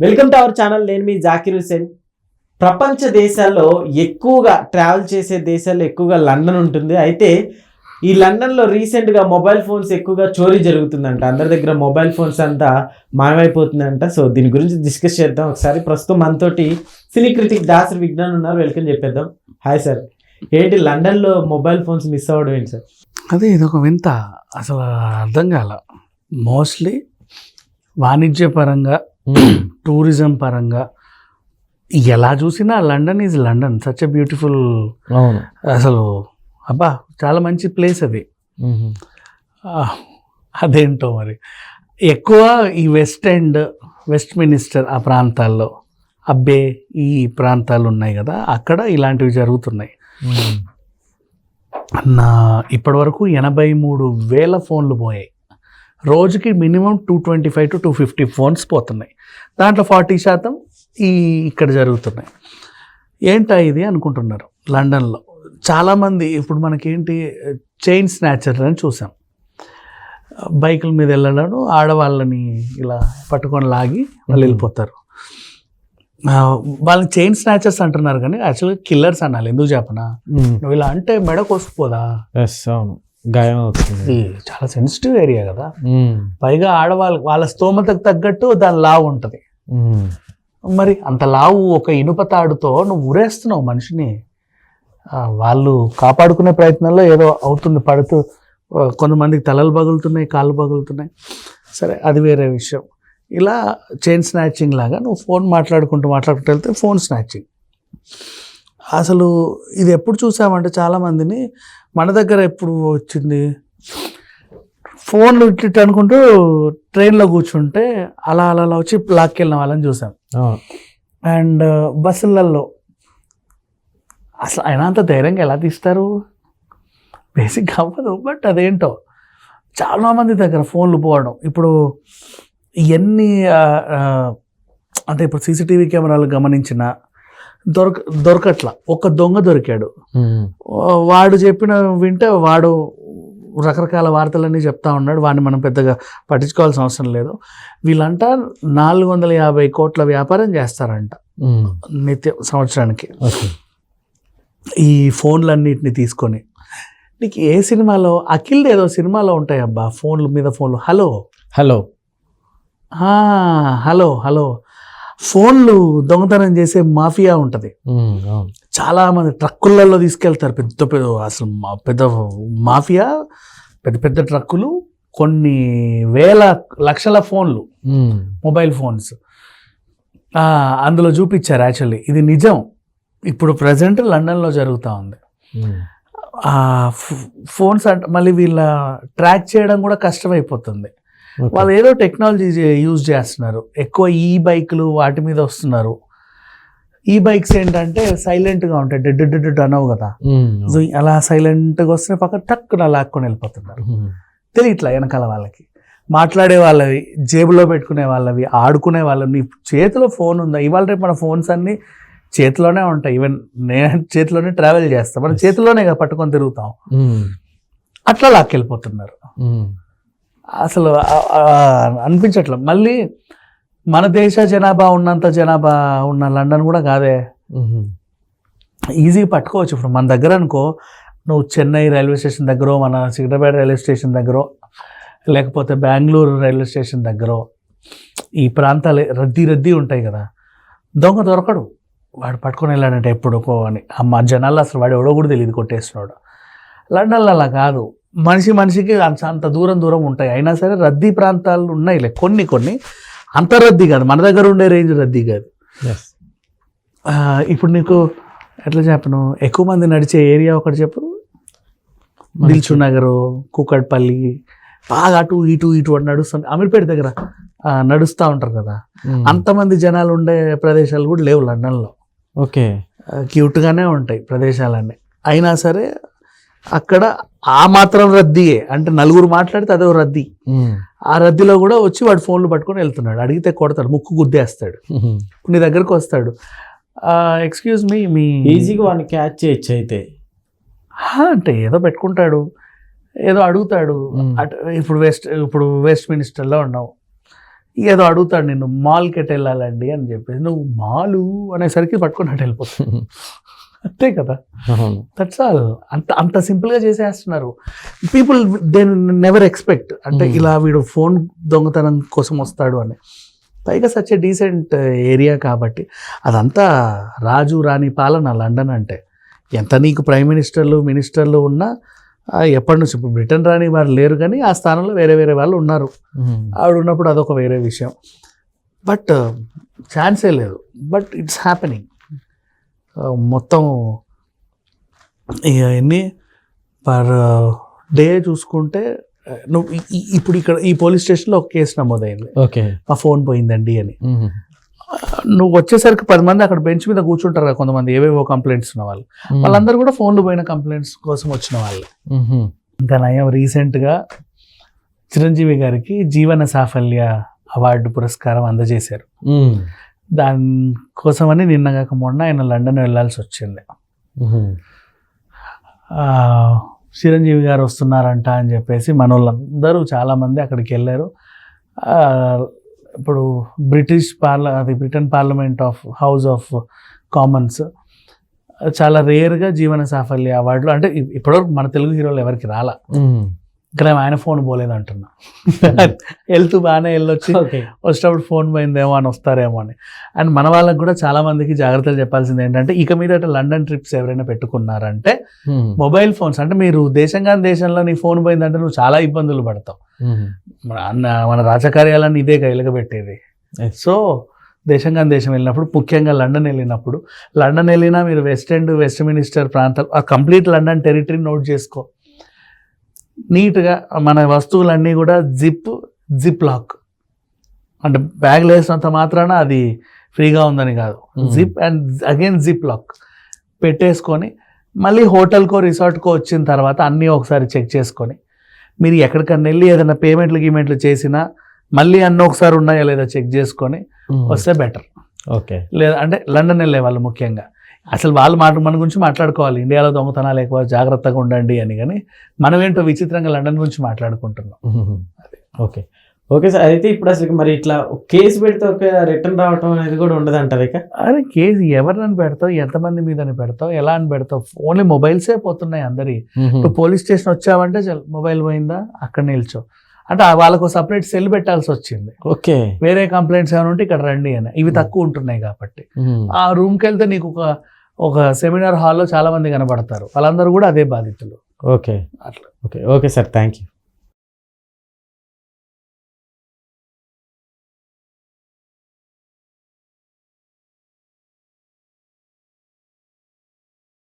Welcome to our channel నేను మీ జాకిర్ హుసేన్ ప్రపంచ దేశాల్లో ఎక్కువగా ట్రావెల్ చేసే దేశాల్లో ఎక్కువగా లండన్ ఉంటుంది. అయితే ఈ లండన్లో రీసెంట్గా మొబైల్ ఫోన్స్ ఎక్కువగా చోరీ జరుగుతుందంట. అందరి దగ్గర మొబైల్ ఫోన్స్ అంతా మాయమైపోతుందంట. సో దీని గురించి డిస్కస్ చేద్దాం. ఒకసారి ప్రస్తుతం మనతోటి సినీ క్రిటిక్ దాసరి విజ్ఞాన్ ఉన్నారు. వెల్కమ్ చెప్పేద్దాం. హాయ్ సార్ ఏంటి లండన్లో మొబైల్ ఫోన్స్ మిస్ అవ్వడం ఏంటి సార్ అదే ఇదొక వింత. అసలు అర్థం కాల. మోస్ట్లీ వాణిజ్యపరంగా టూరిజం పరంగా ఎలా చూసినా London is London such a beautiful అసలు అబ్బా చాలా మంచి ప్లేస్ అది. అదేంటో మరి. ఎక్కువ ఈ వెస్ట్ ఎండ్ వెస్ట్ మినిస్టర్ ఆ ప్రాంతాల్లో అబ్బే ఈ ప్రాంతాలు ఉన్నాయి కదా అక్కడ ఇలాంటివి జరుగుతున్నాయి. నా ఇప్పటివరకు ఎనభై మూడు వేల ఫోన్లు పోయాయి. రోజుకి minimum two twenty five to two fifty phones పోతున్నాయి. దాంట్లో ఫార్టీ శాతం ఈ ఇక్కడ జరుగుతున్నాయి. ఏంటా ఇది అనుకుంటున్నారు లండన్లో? చాలామంది ఇప్పుడు మనకేంటి చైన్ స్నాచర్ అని చూసాం. బైకుల మీద వెళ్ళడం ఆడవాళ్ళని ఇలా పట్టుకొని లాగి వాళ్ళు వెళ్ళిపోతారు. వాళ్ళని చైన్ స్నాచర్స్ అంటున్నారు కానీ యాక్చువల్గా కిల్లర్స్ అనాలి. ఎందుకు చెప్పనా? నువ్వు ఇలా అంటే మెడ కోసుకుపోదా? అవును. గాయం అవుతుంది. చాలా సెన్సిటివ్ ఏరియా కదా. పైగా ఆడవాళ్ళ వాళ్ళ స్తోమతకు తగ్గట్టు దాని లావు ఉంటుంది. మరి అంత లావు ఒక ఇనుప తాడుతో నువ్వు ఉరేస్తున్నావు మనిషిని. వాళ్ళు కాపాడుకునే ప్రయత్నంలో ఏదో అవుతుంది పడుతూ కొంతమందికి తలలు పగులుతున్నాయి కాళ్ళు పగులుతున్నాయి. సరే అది వేరే విషయం. ఇలా చైన్ స్నాచింగ్ లాగా నువ్వు ఫోన్ మాట్లాడుకుంటూ మాట్లాడుకుంటూ వెళ్తే ఫోన్ స్నాచింగ్ అసలు ఇది ఎప్పుడు చూసామంటే చాలామందిని మన దగ్గర ఎప్పుడు వచ్చింది? ఫోన్లు ఇట్లా అనుకుంటూ ట్రైన్లో కూర్చుంటే అలా అలా అలా వచ్చి లాక్కెళ్ళిన వాళ్ళని చూసాం. అండ్ బస్సులలో అసలు అయినా అంత ధైర్యంగా ఎలా తీస్తారు? బేసిక్ అవ్వదు బట్ అదేంటో. చాలా మంది దగ్గర ఫోన్లు పోవడం. ఇప్పుడు ఎన్ని ఆ, ఆ, అంటే ఇప్పుడు సీసీటీవీ కెమెరాలు గమనించిన దొరక దొరకట్లా. ఒక దొంగ దొరికాడు. వాడు చెప్పిన వింటే వాడు రకరకాల వార్తలన్నీ చెప్తా ఉన్నాడు. వాడిని మనం పెద్దగా పట్టించుకోవాల్సిన అవసరం లేదు. వీళ్ళంట నాలుగు వందల యాభై కోట్ల వ్యాపారం చేస్తారంట. నిత్యం సంవత్సరానికి. ఈ ఫోన్లన్నిటిని తీసుకొని. నీకు ఏ సినిమాలో అఖిల్ ఏదో సినిమాలో ఉంటాయి అబ్బా ఫోన్ల మీద ఫోన్లు. హలో. హలో. Hello hello. ఫోన్లు దొంగతనం చేసే మాఫియా ఉంటుంది. చాలా మంది ట్రక్కులలో తీసుకెళ్తారు పెద్ద పెద్ద అసలు మా- పెద్ద మాఫియా పెద్ద పెద్ద ట్రక్కులు కొన్ని వేల లక్షల ఫోన్లు మొబైల్ ఫోన్స్. అందులో చూపించారు యాక్చువల్లీ. ఇది నిజం. ఇప్పుడు ప్రజెంట్ లండన్లో జరుగుతూ ఉంది. ఫోన్స్ అంటే మళ్ళీ వీళ్ళ ట్రాక్ చేయడం కూడా కష్టమైపోతుంది. వాళ్ళు ఏదో టెక్నాలజీ యూజ్ చేస్తున్నారు. ఎక్కువ ఈ బైక్లు వాటి మీద వస్తున్నారు. ఈ బైక్స్ ఏంటంటే సైలెంట్గా ఉంటాయి. డెడ్ డెడ్ డెడ్ అనవు కదా. అలా సైలెంట్గా వస్తే పక్కన టక్కున లాక్కొని వెళ్ళిపోతున్నారు. తెలియట్లా వెనకాల వాళ్ళకి. మాట్లాడే వాళ్ళవి జేబులో పెట్టుకునే వాళ్ళవి ఆడుకునే వాళ్ళవి. నీ చేతిలో ఫోన్ ఉందా? ఇవాళ రేపు మన ఫోన్స్ అన్ని చేతిలోనే ఉంటాయి. ఈవెన్ నేను చేతిలోనే ట్రావెల్ చేస్తాం. మన చేతిలోనే కదా పట్టుకొని తిరుగుతాం. అట్లా లాక్కెళ్ళిపోతున్నారు. అసలు అనిపించట్లే. మళ్ళీ మన దేశ జనాభా ఉన్నంత జనాభా ఉన్న లండన్ కూడా కాదే. ఈజీగా పట్టుకోవచ్చు. ఇప్పుడు మన దగ్గర అనుకో నువ్వు చెన్నై రైల్వే స్టేషన్ దగ్గర మన సికింద్రాబాద్ రైల్వే స్టేషన్ దగ్గర లేకపోతే బెంగళూరు రైల్వే స్టేషన్ దగ్గర ఈ ప్రాంతాలు రద్దీ రద్దీ ఉంటాయి కదా. దొంగ దొరకడు. వాడు పట్టుకొని వెళ్ళాడంటే ఎప్పుడుకో అని. అమ్మ జనాలు అసలు వాడు ఎవడో కూడా తెలియదు కొట్టేస్తున్నాడు. లండన్లో అలా కాదు. మనిషి మనిషికి అంత అంత దూరం దూరం ఉంటాయి. అయినా సరే రద్దీ ప్రాంతాలు ఉన్నాయిలే కొన్ని కొన్ని. అంత రద్దీ కాదు. మన దగ్గర ఉండే రేంజ్ రద్దీ కాదు. ఇప్పుడు నీకు ఎట్లా చెప్పను? ఎక్కువ మంది నడిచే ఏరియా ఒకటి చెప్పు. దిల్చు నగరు కూకట్పల్లి బాగా అటు ఇటు ఇటు అని నడుస్తుంది అమీర్పేట దగ్గర నడుస్తూ ఉంటారు కదా. అంతమంది జనాలు ఉండే ప్రదేశాలు కూడా లేవు లండన్లో. ఓకే. క్యూట్గానే ఉంటాయి ప్రదేశాలన్నీ. అయినా సరే అక్కడ ఆ మాత్రం రద్దీయే. అంటే నలుగురు మాట్లాడితే అదో రద్దీ. ఆ రద్దీలో కూడా వచ్చి వాడు ఫోన్లు పట్టుకొని వెళ్తున్నాడు. అడిగితే కొడతాడు. ముక్కు గుద్దేస్తాడు. నీ దగ్గరకు వస్తాడు. ఎక్స్క్యూజ్ మీ మీ ఈజీగా వాడిని క్యాచ్ చేయొచ్చు అయితే. అంటే ఏదో పెట్టుకుంటాడు. ఏదో అడుగుతాడు. అటు ఇప్పుడు వెస్ట్ ఇప్పుడు వెస్ట్ మినిస్టర్లో ఉన్నావు. ఏదో అడుగుతాడు నేను మాల్కి వెళ్ళాలండి అని చెప్పేసి. నువ్వు మాలు అనేసరికి పట్టుకొని అటు వెళ్ళిపోతావు. అంతే కదా. దట్స్ ఆల్ అంత అంత సింపుల్గా చేసేస్తున్నారు. పీపుల్ దే నెవర్ ఎక్స్పెక్ట్ అంటే Hmm. ఇలా వీడు ఫోన్ దొంగతనం కోసం వస్తాడు అని. పైగా సచ్ ఏ డీసెంట్ ఏరియా కాబట్టి. అదంతా రాజు రాణి పాలన లండన్ అంటే. ఎంత నీకు ప్రైమ్ మినిస్టర్లు మినిస్టర్లు ఉన్నా ఎప్పటి నుంచి? ఇప్పుడు బ్రిటన్ రాణి వారు లేరు కానీ ఆ స్థానంలో వేరే వేరే వాళ్ళు ఉన్నారు. ఆవిడ ఉన్నప్పుడు అదొక వేరే విషయం. బట్ ఛాన్సే లేదు. బట్ ఇట్స్ హ్యాపెనింగ్ మొత్తం ఇక ఎన్ని పర్ డే చూసుకుంటే నువ్వు ఇప్పుడు ఇక్కడ ఈ పోలీస్ స్టేషన్లో ఒక కేసు నమోదైంది. ఓకే. మా ఫోన్ పోయిందండి అని. నువ్వు వచ్చేసరికి పది మంది అక్కడ బెంచ్ మీద కూర్చుంటారు కదా కొంతమంది ఏవేవో కంప్లైంట్స్ ఉన్న వాళ్ళు. వాళ్ళందరూ కూడా ఫోన్లు పోయిన కంప్లైంట్స్ కోసం వచ్చిన వాళ్ళే. ఇంకా నయం రీసెంట్గా చిరంజీవి గారికి జీవన సాఫల్య అవార్డు పురస్కారం అందజేశారు. దానికోసమని నిన్న కాక మొన్న ఆయన లండన్ వెళ్ళాల్సి వచ్చింది. చిరంజీవి గారు వస్తున్నారంట అని చెప్పేసి మన వాళ్ళందరూ చాలామంది అక్కడికి వెళ్ళారు. ఇప్పుడు బ్రిటిష్ పార్ల అది Britain parliament of house of commons చాలా రేర్గా జీవన సాఫల్య అవార్డులు అంటే ఇప్పటివరకు మన తెలుగు హీరోలు ఎవరికి రాలా? ఇక్కడ ఆయన ఫోన్ పోలేదు అంటున్నా. వెళ్తూ బాగానే వెళ్ళొచ్చి ఓకే. వచ్చేటప్పుడు ఫోన్ పోయిందేమో అని వస్తారేమో అని. అండ్ మన వాళ్ళకి కూడా చాలా మందికి జాగ్రత్తలు చెప్పాల్సింది ఏంటంటే ఇక మీద లండన్ ట్రిప్స్ ఎవరైనా పెట్టుకున్నారంటే మొబైల్ ఫోన్స్. అంటే మీరు దేశంగా దేశంలో నీ ఫోన్ పోయిందంటే నువ్వు చాలా ఇబ్బందులు పడతావు. మన అన్న మన రాజకార్యాలన్నీ ఇదే Yes. సో దేశంగా దేశం వెళ్ళినప్పుడు ముఖ్యంగా లండన్ వెళ్ళినప్పుడు లండన్ వెళ్ళినా మీరు వెస్ట్ ఎండ్ వెస్ట్ మినిస్టర్ ప్రాంతాలు ఆ కంప్లీట్ లండన్ టెరిటరీ నోట్ చేసుకో. నీట్గా మన వస్తువులన్నీ కూడా జిప్ జిప్ లాక్. అంటే బ్యాగ్లో వేసినంత మాత్రాన అది ఫ్రీగా ఉందని కాదు. Zip and again zip lock. పెట్టేసుకొని మళ్ళీ హోటల్కో రిసార్ట్కో వచ్చిన తర్వాత అన్నీ ఒకసారి చెక్ చేసుకొని మీరు ఎక్కడికన్నా వెళ్ళి ఏదైనా పేమెంట్లు గీమెంట్లు చేసినా మళ్ళీ అన్నీ ఒకసారి ఉన్నాయా లేదా చెక్ చేసుకొని వస్తే బెటర్. ఓకే. లేదా అంటే లండన్ వెళ్ళే వాళ్ళు ముఖ్యంగా. అసలు వాళ్ళు మాట మన గురించి మాట్లాడుకోవాలి. ఇండియాలో దొంగతనాలు ఎక్కువ జాగ్రత్తగా ఉండండి అని కానీ మనం ఏంటో విచిత్రంగా లండన్ గురించి మాట్లాడుకుంటున్నాం. ఓకే. ఓకే సార్ అయితే ఇప్పుడు అసలు మరి ఇట్లా కేసు పెడితే ఒక రిటర్న్ రావటం అనేది కూడా ఉండదు అంటారు ఇక? అరే కేసు ఎవరిని పెడతావు? ఎంతమంది మీదని పెడతావు? ఎలా అని పెడతావు? ఓన్లీ మొబైల్సే పోతున్నాయి అందరి. ఇప్పుడు పోలీస్ స్టేషన్ వచ్చావంటే చల్ మొబైల్ పోయిందా? అక్కడ నిల్చో. అంటే వాళ్ళకు సపరేట్ సెల్ పెట్టాల్సి వచ్చింది. ఓకే. వేరే కంప్లైంట్స్ ఏమైనా ఉంటే ఇక్కడ రండి అని. ఇవి తక్కువ ఉంటున్నాయి కాబట్టి. ఆ రూమ్కి వెళ్తే నీకు ఒక ఒక సెమినార్ హాల్లో చాలా మంది కనబడతారు. వాళ్ళందరూ కూడా అదే బాధితులు. ఓకే. అట్లా. Okay. Okay sir. Thank you